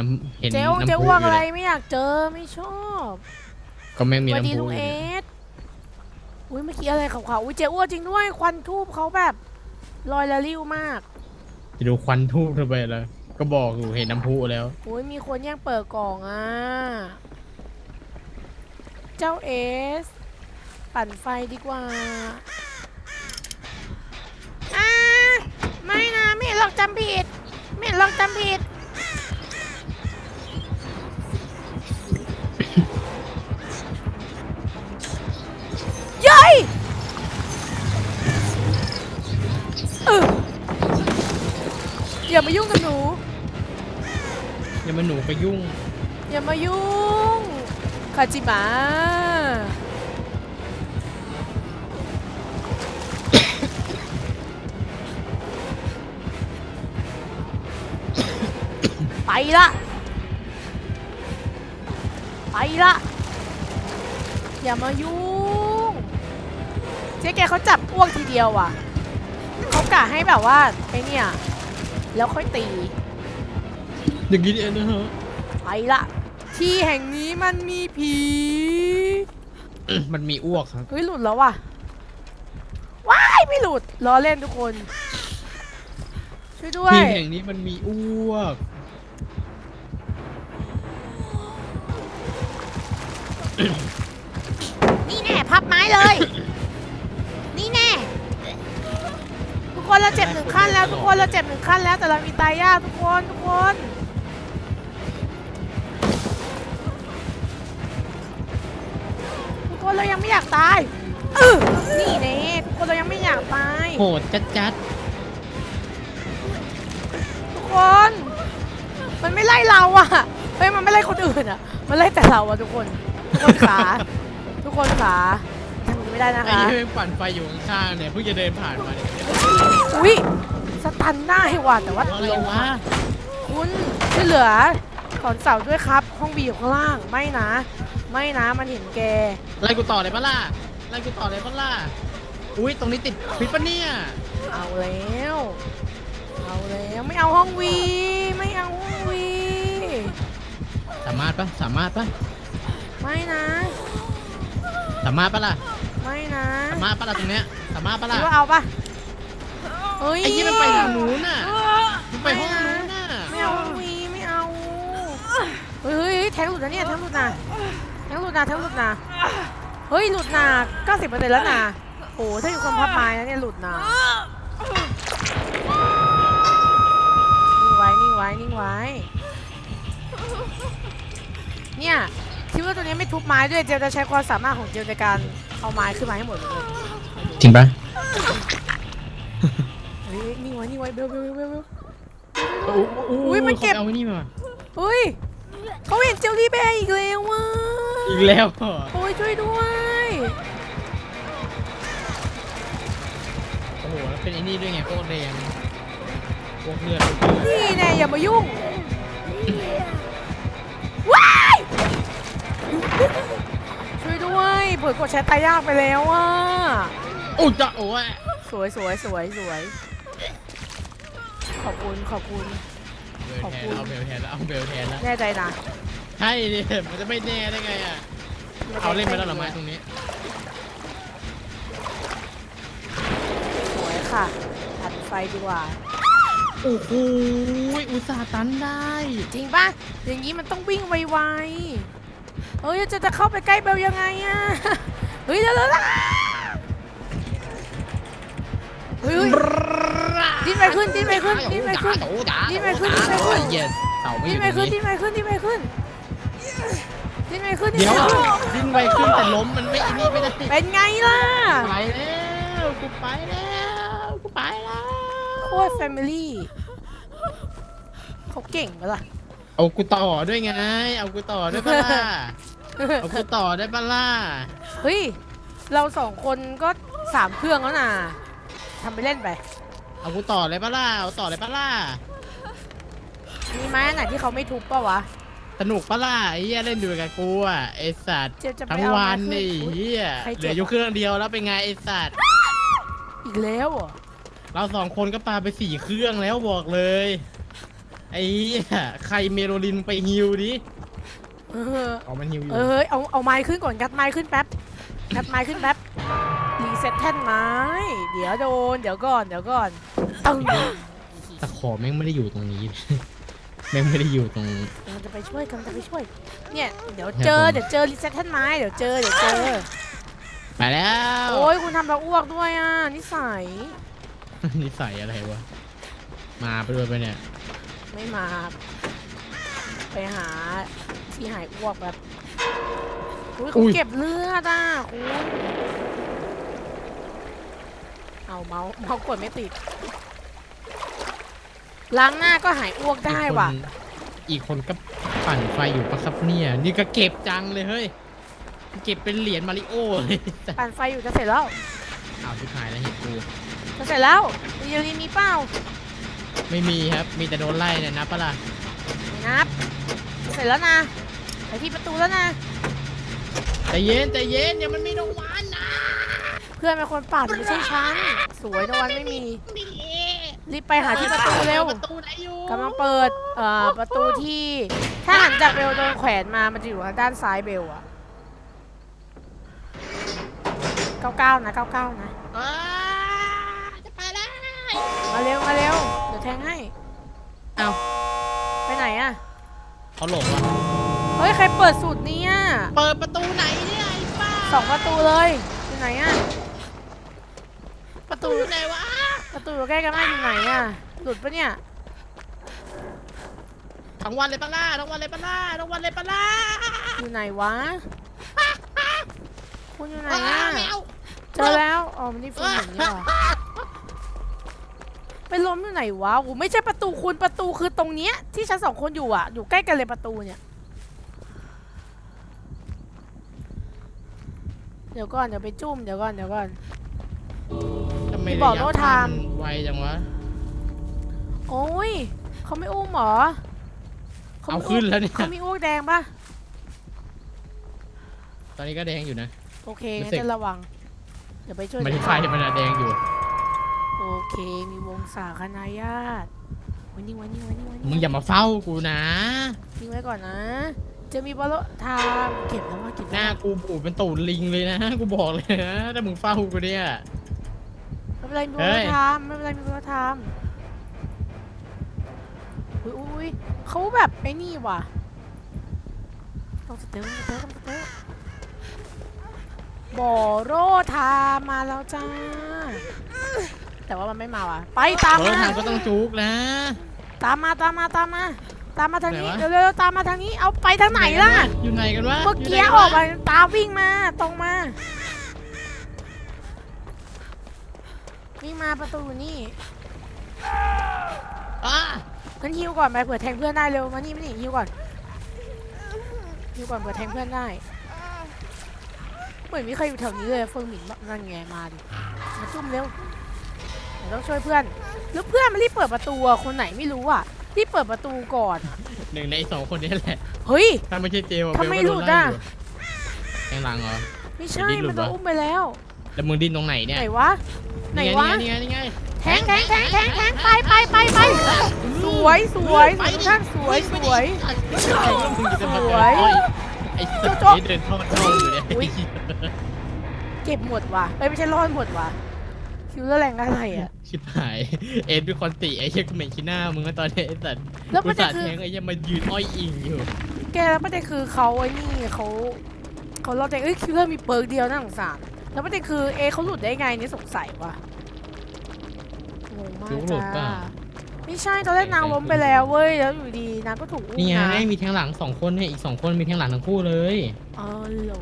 น้ำเห็นเจ๊อ้วงน้ำเจ๊พุอ้วงอยู่อะไรเลยไม่อยากเจอไม่ชอบก็แม่งมีสวัสดีน้ำพุลุงอยู่เอเลยสอุ้ยเมื่อกี้อะไรขาวๆอุ้ยเจ๊อ้วงจริงด้วยควันทูบเขาแบบลอยละลิ้วมากจะดูควันทูบทำไมล่ะก็บอกอยู่เห็นน้ำพุแล้ว อุ้ยมีคนแย่งเปิดกล่องอะเจ้าเอสปั่นไฟดีกว่าอ่าไม่นะไม่เห็นหรอกจำผิดไม่เห็นหรอกจำผิด อย่ามายุ่งกับหนู อย่ามาหนูไปยุ่ง อย่ามายุ่งคาจิมะไปละไปละอย่ามายุ่งเจ๊แกเขาจับอ้วกทีเดียวอะเขากะให้แบบว่าไอเนี่ย แล้วค่อยตี อย่างนี้เองนะฮะไปละที่แห่งนี้มันมีผี มันมีอ้วกครับเฮ้ยหลุดแล้วว่ะ ว้ายไม่หลุดล้อเล่นทุกคน ช่วยด้วยที่แห่งนี้มันมีอ้วก นี่แน่พับไม้เลย คนเราเจ็บหนึ่งขั้นแล้วทุกคนเราเจ็บหนึ่งขั้นแล้วแต่เรามีตายยากทุกคนทุกคนทุกคนเรายังไม่อยากตายเออนี่แน่ทุกคนเรายังไม่อยากตายโหดจัดจัดทุกคน มันไม่ไล่เราอะเฮ้ยมันไม่ไล่คนอื่นอะมันไล่แต่เราอะทุกคนทุกคนขาทุกคนขาทำอย่างนี้ ไม่ได้นะไอ้คะ ที่มันปั่นไฟอยู่ข้างๆเนี่ยเพิ่งจะเดินผ่านมาเนี่ยอุ้ยสตันได้ว่ะแต่ว่าอะไรลงวะคุณช่วยเหลือถอนเสาด้วยครับ ห้องบีอยู่ข้างล่างไม่นะ ไม่นะมันเห็นแก ไล่กูต่อเลยปะล่ะไล่กูต่อเลยปะล่ะอุ้ยตรงนี้ติดพิษปะเนี่ยเอาแล้ว เอาแล้วไม่เอาห้องวี ไม่เอาห้องวี สามารถปะสามารถปะไม่นะ สามารถปะล่ะ ไม่นะสามารถปะล่ะตรงเนี้ยสามารถปะคิล่ะดว่าเอาปะเฮ้ยไอ้ที่มันไปทางนู้นน่ะมันไปห้องนู้นน่ะไม่เอาวีไม่เอาเฮ้ยเฮ้ยเฮ้ยแทงหลุดนะเนี่ยแทงหลุดนะแทงหลุดนะแทงหลุดนะเฮ้ยหลุดนะ90%แล้วนะโอ้ถ้าอยู่คนพับไม้นะเนี่ยหลุดนะนิ่งไว้นิ่งไว้นิ่งไว้ เนี่ยคิดว่าตัวนี้ไม่ทุบไม้ด้วยเจลจะใช้ความสามารถของเจลในการ เอาไม้ขึ้นมาให้หมดเลยจริงปะเฮ้ยนิ่งไว้นิ่งไว้เบลเบลเบลเบล อุ้ยมันเก็บ เอาไว้นี่มาเฮ้ยเขาเห็นเจลลี่แบร์อีกแล้วว่ะอีกแล้วเหรอโอ้ยช่วยด้วยโอ้โหแล้วเป็นไอ้นี่ด้วยไงโคตรแรงพวกเลือดพวกเลือดนี่แน่อย่ามายุ่ง ยเปิดกดแชทตายยากไปแล้วอะโอ้จะโอ้ยสวยสวยสวยสวย ขอบคุณขอบคุณ ขอบคุณ เอาเบลแทนแล้วเอาเบลแทนแล้วแน่ใจนะใช่ดิมันจะไม่แน่ได้ไงอะเอาเล่นไปแล้วเหรอไม้ตรงนี้สวยค่ะอัดไฟดีกว่าโอ้โหอุตส่าห์ตันได้ จริงปะอย่างนี้มันต้องวิ่งไวๆ เฮ้ยจะจะเข้าไปใกล้เบลยังไงอะเฮ้ยเร็วๆๆเฮ้ยเฮ้ยดิ้นไปขึ้นดิ้นไปขึ้นดิ้นไปขึ้นดิ้นไปขึ้นดิ้นไปขึ้นเหี้ยเต่าไม่อดิ้นยู่ไปตรงขึ้นนี้ดิ้นไปขึ้นดิ้นไปขึ้นดิ้นไปขึ้นเดี๋ยวดิ้นไปขึ้นดิ้นไปขึ้นแต่ล้มมันไม่อันนี้ไม่ได้เป็นไงล่ะไปแล้วกูไปแล้วกูไปแล้วโคตรแฟมิลี่เขาเก่งปะล่ะ เอากูต่อด้วยไง เอากูต่อด้วยปะล่ะ เอากูต่อได้ปะล่ะ เฮ้ย เราสองคนก็สามเครื่องแล้วนะทำไปเล่นไป เอากูต่อเลยปะล่ะ เอาต่อเลยปะล่ะ มีไม้อันไหนที่เขาไม่ทุบปะวะ สนุกปะล่ะไอ้เหี้ยเล่นอยู่กับกูอะไอ้สัตว์เจ็บจะไปทั้งเอาวันมานี่ขึ้นเหี้ยใครเจ็บ เหลืออยู่เครื่องเดียวแล้วเป็นไงไอ้สัตว์ อีกแล้วเหรอเราสองคนก็ปาไปสี่เครื่องแล้วบอกเลย ไอ้เหี้ยใครเมโลลินไปฮิวดิเออเอามันฮิวอยู่เออเฮ้ยเอาเอาไม้ขึ้นก่อน งัดไม้ขึ้นแป๊บ งัดไม้ขึ้นแป๊บรีเซ็ตแท่นไม้ เดี๋ยวโดน เดี๋ยวก่อน เดี๋ยวก่อนตึงตะขอแม่งไม่ได้อยู่ตรงนี้ แม่งไม่ได้อยู่ตรง กำลังจะไปช่วยกำลังจะไปช่วย เนี่ย เดี๋ยวเจอ ครับผม เดี๋ยวเจอรีเซ็ตแท่นไม้ เดี๋ยวเจอ เดี๋ยวเจอ ไปแล้วโอ้ยคุณทำเราอ้วกด้วยอะนิสัย นิสัยอะไรวะมาไปด้วยไปะเนี่ย ไม่มา ไปหาที่หายอ้วกแบบอุ้ยอุ้เขายเก็บเลือดอะคุณเอาเมาส์เมาส์กดไม่ติด ล้างหน้าก็หายอ้วกได้ว่ะอีกคนอีกคนก็ปั่นไฟอยู่ปะครับเนี่ย นี่ก็เก็บจังเลยเฮ้ย เก็บเป็นเหรียญมาริโอเลยปั่นไฟอยู่จะเสร็จแล้ว อ้าวชิบหายแล้วเห็นกูจะเสร็จแล้วมีเยลีมีเป้า ไม่มีครับ มีแต่โดนไล่เนี่ยนะปะล่ะไม่นับจะเสร็จแล้วนะ ไปที่ประตูแล้วนะใจเย็นใจเย็นเดี๋ยวมันมีรางวัลนะเพื่อนเป็นคนปั่นไม่ใช่ฉัน สวยนวันไม่มีรีบไปหาที่ประตูเร็ว ประตูไหนอยู่กำลังเปิด เอ่อ ประตูที่ ถ้าหันจากเบลโดนแขวนมา มันจะอยู่ทางด้านซ้ายเบลอะ99นะ99นะ อ้าจะไปแล้ว มาเร็ว มาเร็ว เดี๋ยว แทงให้ เอาไปไหนอะเขาหลงว่ะเฮ้ย ใครเปิดสูตรนี้อะเปิดประตูไหนเนี่ยไอ้ป้าสองประตูเลยอยู่ไหนอะประตูอยู่ไหนวะประตูอยู่ใกล้กันมากอยู่ไหนอะหลุดปะเนี่ย ทั้งวันเลยปะล่าทั้งวันเลยปะล่าทั้งวันเลยปะล่าอยู่ไหนวะ คุณอยู่ไหนอะแมวเจอแล้ว อ๋อมันนี่ฟูอย่างนี้หรอ ไปล้มอยู่ไหนวะโอ้ไม่ใช่ประตูคุณประตูคือตรงเนี้ยที่ฉันสองคนอยู่อะ อยู่ใกล้กันเลยประตูเนี่ย เดี๋ยวก่อนเดี๋ยวไปจุ่มเดี๋ยวก่อนเดี๋ยวก่อน ทำไมบอกระยะโน้ตไทม์นไวจังวะ โอ้ยเขาไม่อุ้มเหรอเอาไม่ขึ้อุ้นมแล้วเนี่ย เขามีอ้วกแดงปะตอนนี้ก็แดงอยู่นะ โอเครู้งั้นสึก จะระวัง เดี๋ยวไปช่วยไม่ได้ไฟมันอะแดงอยู่ โอเค มีวงศาคณาญาติวันนี้วันนี้วันนี้วันนี้มึงอย่ามาเฝ้ากูนะ ทิ้งไว้ก่อนนะ จะมีบอลทามเก็บแล้วว่าเก็บหแล้วน้าว่ะกูปูดเป็นตูดลิงเลยนะ กูบอกเลยนะถ้ามึงเฝ้ากูเนี่ย ไม่เป็นไรมีบเฮ้อลย ทามไม่เป็นไรมีบอลทามอุ้ยอุ้ยอุ้ยเขาแบบไอ้นี่ว่ะต้องสเตลต้องสเตลต้องสเตลบอโรทามมาแล้วจ้า แต่ว่ามันไม่มาว่ะ ไปตามเออมา ทางก็ต้องจุกนะ ตามมาตามมาตามมา ตามมาทางนี้ไหนวะ เร็วๆตามมาทางนี้เอาไปทางไหนล่ะ อยู่ไหนกันวะเมื่ออยู่กี้ไหนอวะอกมาตาวิ่งมาตรงมาวิ่งมาประตูนี่อะงั้นฮิวก่อนไปเผื่อแทงเพื่อนได้เร็วมานี่มานี่ฮิวก่อนฮิวก่อนเผื่อแทงเพื่อนได้เหมือนมีใครอยู่แถวนี้เลยเฟิงหมิงบอกนั่นไงมาดิมาจุ่มเร็วเดี๋ยว ต้องช่วยเพื่อนแล้วเพื่อนมันรีบเปิดประตูอะคนไหนไม่รู้อะรีบเปิดประตูก่อนอะหนึ่งในสองคนนี้แหละ เฮ้ย ถ้าไม่ใช่เจลอะทำไมเบลก็โนหลุดอะไล่ยู่แทงหลังเหรอ ไม่ใช่เดี๋ยวนี้หลุมันดโดนวะ อุ้มไปแล้ว แล้วมึงดิ้นตรงไหนเนี่ยไหนวะ ไหนนี่วะไงนี่ไงนี่ไง แทงแทงแทงแทงแทงไปไปไปไปสวยสวยสวยทุกท่านสวยสวยสวย ไอ้สัตว์โจ๊ะนี่เดินทอดช่องอยู่เนี่ยอุ๊ยเก็บหมดว่ะเอ้ยไม่ใช่รอดหมดว่ะ คิวเลอร์แรงอะไรอะ ชิบหาย เอ็ดเป็นคนติไอ้เหี้ยกูเหม็นขี้หน้ามึงก็ตอนนี้ไอ้สัตว์แล้วกูประเด็สานดคือ แทงไอ้เหี้ยมายืนอ้อยอิงอยู่ แกแล้วประเด็นคือเขาไอ้นี่เขาเขารอดแต่เอ้ยคิวเลอร์มีเปิร์กเดียวน่าสงสารแล้วประเด็นคือเอะเขาหลุดได้ไงนี่สงสัยว่ะงงมากจุกหลุดเปล่าจ้าไม่ใช่ตอนแรกนางล้มไปแล้วเว้ยแล้วอยู่ดีนางก็ถูกอุ้มนี่ไงนะมีแทงหลังสองคนเนี่ยอีกสองคนมีแทงหลังทั้งคู่เลย อ๋อเหรอ